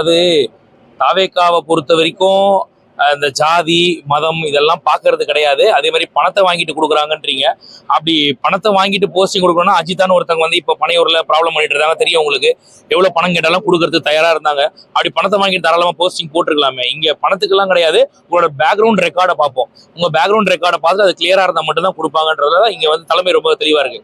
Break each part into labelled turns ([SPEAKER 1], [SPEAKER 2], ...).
[SPEAKER 1] அதாவது தாவேக்காவை பொறுத்த வரைக்கும் இந்த ஜாதி மதம் இதெல்லாம் பார்க்கறது கிடையாது. அதே மாதிரி பணத்தை வாங்கிட்டு கொடுக்குறாங்கன்றீங்க. அப்படி பணத்தை வாங்கிட்டு போஸ்டிங் கொடுக்கணும்னா அஜித்தான ஒருத்தவங்க வந்து இப்போ பனையூரில் ப்ராப்ளம் பண்ணிட்டு இருந்தாங்க தெரியும் உங்களுக்கு. எவ்வளோ பணம் கேட்டாலும் கொடுக்கறதுக்கு தயாராக இருந்தாங்க. அப்படி பணத்தை வாங்கிட்டு தாராளமாக போஸ்டிங் போட்டிருக்கலாமே. இங்கே பணத்துக்கெல்லாம் கிடையாது. உங்களோட பேக்ரவுண்ட் ரெக்கார்டை பார்ப்போம். உங்கள் பேக்ரவுண்ட் ரெக்கார்டை பார்த்து அது கிளியராக இருந்தால் மட்டும்தான் கொடுப்பாங்கன்றதுல இங்கே வந்து தலைமை ரொம்ப தெளிவாக இருக்கு.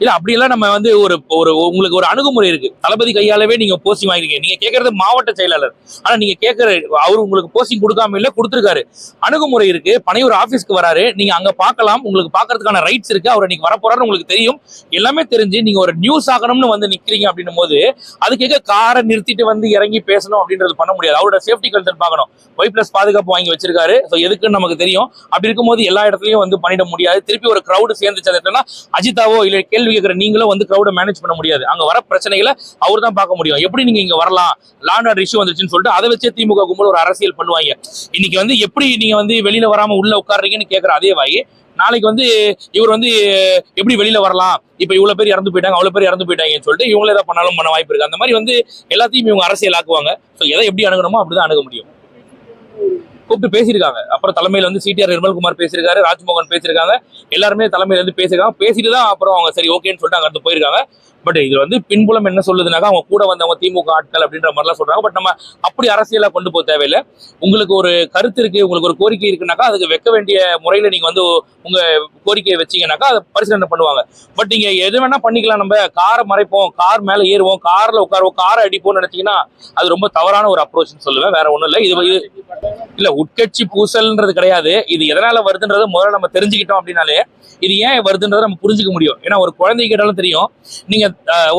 [SPEAKER 1] இல்ல அப்படியெல்லாம் நம்ம வந்து ஒரு ஒரு உங்களுக்கு ஒரு அணுகுமுறை இருக்கு. தளபதி கையாலவே நீங்க போஸ்டிங் வாங்கிருக்கீங்க நீங்க கேட்கறது மாவட்ட செயலாளர். ஆனா நீங்க கேட்கற அவர் உங்களுக்கு போஸ்டிங் கொடுக்காம இல்ல கொடுத்துருக்காரு. அணுகுமுறை இருக்கு. பனையூர் ஆபீஸ்க்கு வராரு. நீங்க அங்க பார்க்கலாம். உங்களுக்கு பார்க்கறதுக்கான ரைட்ஸ் இருக்கு. அவர் நீங்க வரப்போறாரு உங்களுக்கு தெரியும். எல்லாமே தெரிஞ்சு நீங்க ஒரு நியூஸ் ஆகணும்னு வந்து நிக்கிறீங்க அப்படின்னும் போது அதுக்கு காரை நிறுத்திட்டு வந்து இறங்கி பேசணும் அப்படின்றது பண்ண முடியாது. அவரோட சேஃப்டி கல்ச்சர் பார்க்கணும். ஒய் பிளஸ் பாதுகாப்பு வாங்கி வச்சிருக்காரு. ஸோ எதுக்குன்னு நமக்கு தெரியும். அப்படி இருக்கும்போது எல்லா இடத்துலயும் வந்து பண்ணிட முடியாது. திருப்பி ஒரு கிரௌடு சேர்ந்துச்சு அது அஜிதாவோ இல்ல கேள்வி கேட்கிற நீங்களும் வந்து க்ரௌடை மேனேஜ் பண்ண முடியாது. அங்கே வர பிரச்சனைகளை அவர் தான் பார்க்க முடியும். எப்படி நீங்க இங்க வரலாம்? லாண்ட் ஆர்டர் இஷ்யூ வந்துச்சுன்னு சொல்லிட்டு அதை வச்சே திமுக கும்பல் ஒரு அரசியல் பண்ணுவாங்க. இன்னைக்கு வந்து எப்படி நீங்க வந்து வெளியில வராம உள்ள உட்கார்றீங்கன்னு கேட்குற அதே வாயி. நாளைக்கு வந்து இவர் வந்து எப்படி வெளியில வரலாம்? இப்ப இவ்வளவு பேர் இறந்து போயிட்டாங்க அவ்வளவு பேர் இறந்து போயிட்டாங்கன்னு சொல்லிட்டு இவங்களே ஏதாவது பண்ணாலும் பண்ண வாய்ப்பு இருக்கு. அந்த மாதிரி வந்து எல்லாத்தையும் இவங்க அரசியல் ஆக்குவாங்க ஸோ எதை எப்படி அணுகணுமோ அப்படிதான் அணுக முடியும். கூப்பிட்டு பேசியிருக்காங்க. அப்புறம் தலைமையில் வந்து சிடிஆர் நிர்மல்குமார் பேசியிருக்காரு ராஜ்மோகன் பேசியிருக்காங்க. எல்லாருமே தலைமையில இருந்து பேசியிருக்காங்க. பேசிட்டு தான் அப்புறம் அவங்க சரி ஓகேன்னு சொல்லிட்டு அங்கே போயிருக்காங்க. பட் இது வந்து பின்புலம் என்ன சொல்லுதுனாக்கா அவங்க கூட வந்தவங்க திமுக ஆட்கள் அப்படின்ற மாதிரிலாம் சொல்றாங்க. பட் நம்ம அப்படி அரசியலா கொண்டு போக தேவையில்லை. உங்களுக்கு ஒரு கருத்து இருக்கு உங்களுக்கு ஒரு கோரிக்கை இருக்குனாக்கா அதுக்கு வைக்க வேண்டிய முறையில நீங்க வந்து உங்க கோரிக்கையை வச்சீங்கன்னாக்கா அதை பரிசீலனை பண்ணுவாங்க. பட் நீங்க எது வேணா பண்ணிக்கலாம். நம்ம காரை மறைப்போம் கார் மேல ஏறுவோம் கார்ல உட்காருவோம் காரை அடிப்போம்னு நினைச்சீங்கன்னா அது ரொம்ப தவறான ஒரு அப்ரோச்னு சொல்லுவேன். வேற ஒன்றும் இல்லை. இது இது- இல்ல உட்கட்சி பூசல்ன்றது கிடையாது. இது எதனால வருதுன்றத முதல்ல நம்ம தெரிஞ்சுக்கிட்டோம் அப்படின்னாலே இது ஏன் வருதுன்றதை நம்ம புரிஞ்சுக்க முடியும். ஏன்னா ஒரு குழந்தை கேட்டாலும் தெரியும். நீங்க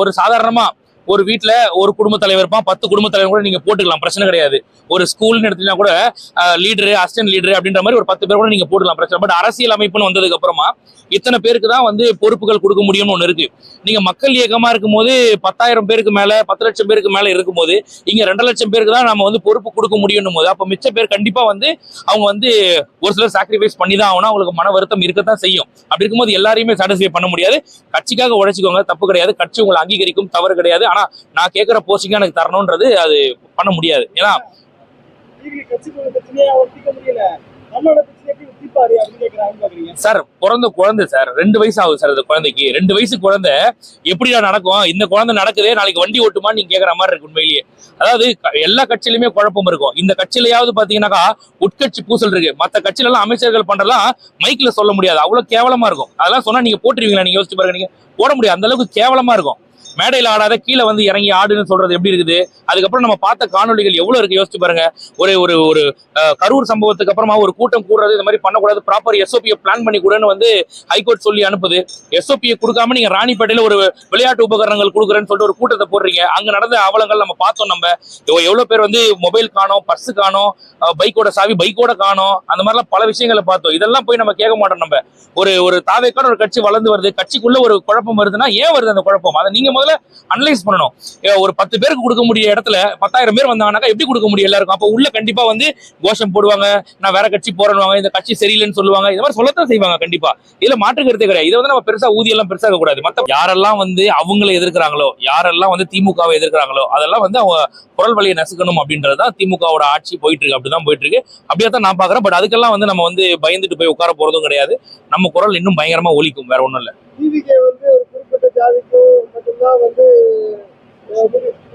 [SPEAKER 1] ஒரு சாதாரணமா ஒரு வீட்டில் ஒரு குடும்ப தலைவர் இருப்பான் பத்து குடும்ப தலைவர் கூட நீங்கள் போட்டுக்கலாம் பிரச்சனை கிடையாது. ஒரு ஸ்கூல்னு எடுத்தீங்கன்னா கூட லீடரு அசிஸ்டன்ட் லீடரு அப்படின்ற மாதிரி ஒரு பத்து பேர் கூட நீங்கள் போட்டுக்கலாம் பிரச்சனை பட் அரசியல் அமைப்புன்னு வந்ததுக்கு அப்புறமா இத்தனை பேருக்கு தான் வந்து பொறுப்புகள் கொடுக்க முடியும்னு ஒன்று இருக்கு. நீங்கள் மக்கள் இயக்கமாக இருக்கும்போது பத்தாயிரம் பேருக்கு மேலே பத்து லட்சம் பேருக்கு மேலே இருக்கும்போது இங்கே ரெண்டு லட்சம் பேருக்கு தான் நம்ம வந்து பொறுப்பு கொடுக்க முடியும்னு போது அப்போ மிச்ச பேர் கண்டிப்பாக வந்து அவங்க வந்து ஒரு சிலர் சாக்ரிஃபைஸ் பண்ணி தான் ஆகணும். அவங்களுக்கு மன வருத்தம் இருக்கத்தான் செய்யும். அப்படி இருக்கும்போது எல்லாரையுமே சாட்டிஸ்ஃபை பண்ண முடியாது. கட்சிக்காக உழைச்சிக்கோங்க தப்பு கிடையாது. கட்சி உங்களை அங்கீகரிக்கும் தவறு கிடையாது. ஆனா நான் கேட்கிற போஸ்டிங்க எனக்கு தரணும்ன்றது அது பண்ண முடியாது. ஏன்னா சார் பிறந்த குழந்தை சார். ரெண்டு வயசு ஆகுது சார் அந்த குழந்தைக்கு. ரெண்டு வயசு குழந்தை எப்படிடா நடக்கும்? இந்த குழந்தை நடக்குதே நாளைக்கு வண்டி ஓட்டுமான்னு நீங்க கேக்குற மாதிரி இருக்கு உண்மையிலேயே. அதாவது எல்லா கட்சியிலுமே குழப்பம் இருக்கும். இந்த கட்சியிலயாவது பாத்தீங்கன்னாக்கா உட்கட்சி பூசல் இருக்கு. மத்த கட்சியில எல்லாம் அமைச்சர்கள் பண்றதெல்லாம் மைக்ல சொல்ல முடியாது. அவ்வளவு கேவலமா இருக்கும். அதெல்லாம் சொன்னா நீங்க போட்டுருவீங்களா? நீங்க யோசிச்சு பாருங்க. நீங்க போட முடியாது. அந்த அளவுக்கு கேவலமா இருக்கும். மேடையில் ஆடாத கீழே வந்து இறங்கி ஆடுன்னு சொல்றது எப்படி இருக்குது? அதுக்கப்புறம் நம்ம பார்த்த காணொளிகள் எவ்வளவு இருக்கு? யோசிச்சு பாருங்க. ஒரு ஒரு ஒரு கரூர் சம்பவத்துக்கு அப்புறமா ஒரு கூட்டம் கூடுறது இந்த மாதிரி பண்ணக்கூடாது. ப்ராப்பர் எஸ்ஓபியை பிளான் பண்ணி கூடன்னு வந்து ஹைகோர்ட் சொல்லி அனுப்புது. எஸ்ஓபியை கொடுக்காம நீங்க ராணிப்பேட்டையில ஒரு விளையாட்டு உபகரணங்கள் கொடுக்குறேன்னு சொல்லிட்டு ஒரு கூட்டத்தை போடுறீங்க. அங்க நடந்த அவலங்கள் நம்ம பார்த்தோம் நம்ம. எவ்வளவு பேர் வந்து மொபைல் காணோம் பர்ஸ் காணோம் பைக்கோட சாவி பைக்கோட காணோம் அந்த மாதிரிலாம் பல விஷயங்களை பார்த்தோம். இதெல்லாம் போய் நம்ம கேட்க மாட்டோம் நம்ம. ஒரு ஒரு தாவேக்கான ஒரு கட்சி வளர்ந்து வருது. கட்சிக்குள்ள ஒரு குழப்பம் வருதுன்னா ஏன் வருது அந்த குழப்பம்? அதை நீங்க முதல்ல அனலைஸ் பண்ணணும். ஒரு பத்து பேருக்கு கொடுக்க முடிய இடத்துல பத்தாயிரம் பேர் வந்தாங்கன்னாக்கா எப்படி கொடுக்க முடியும் எல்லாருக்கும்? அப்போ உள்ள கண்டிப்பா வந்து கோஷம் போடுவாங்க நான் வேற கட்சி போறேன்னு இந்த கட்சி சரியில்லைன்னு சொல்லுவாங்க. இது மாதிரி சொல்லத்தான் செய்வாங்க கண்டிப்பா. இதுல மாற்று கருத்தே கிடையாது. இதை வந்து நம்ம பெருசா ஊதியெல்லாம் பெருசாக கூடாது மத்த யாரெல்லாம் வந்து அவங்களை எதிர்க்கிறாங்களோ யாரெல்லாம் வந்து திமுகவை எதிர்க்கிறாங்களோ அதெல்லாம் வந்து அவங்க குரல் வழியை நசுக்கணும் அப்படின்றது தான் திமுகவோட ஆட்சி போயிட்டு இருக்கு அப்படிதான் போயிட்டு இருக்கு அப்படியே தான் நான் பாக்குறேன் பட் அதுக்கெல்லாம் வந்து நம்ம வந்து பயந்துட்டு போய் உட்கார போறதும் கிடையாது. நம்ம குரல் இன்னும் பயங்கரமா ஒலிக்கும். வேற ஒண்ணும் இல்ல.
[SPEAKER 2] டிவிக்கு வந்து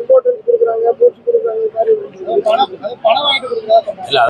[SPEAKER 2] இம்பார்ட்டன்ஸ் கொடுக்குறாங்க போஸ்ட் கொடுக்குறாங்க இந்த மாதிரி.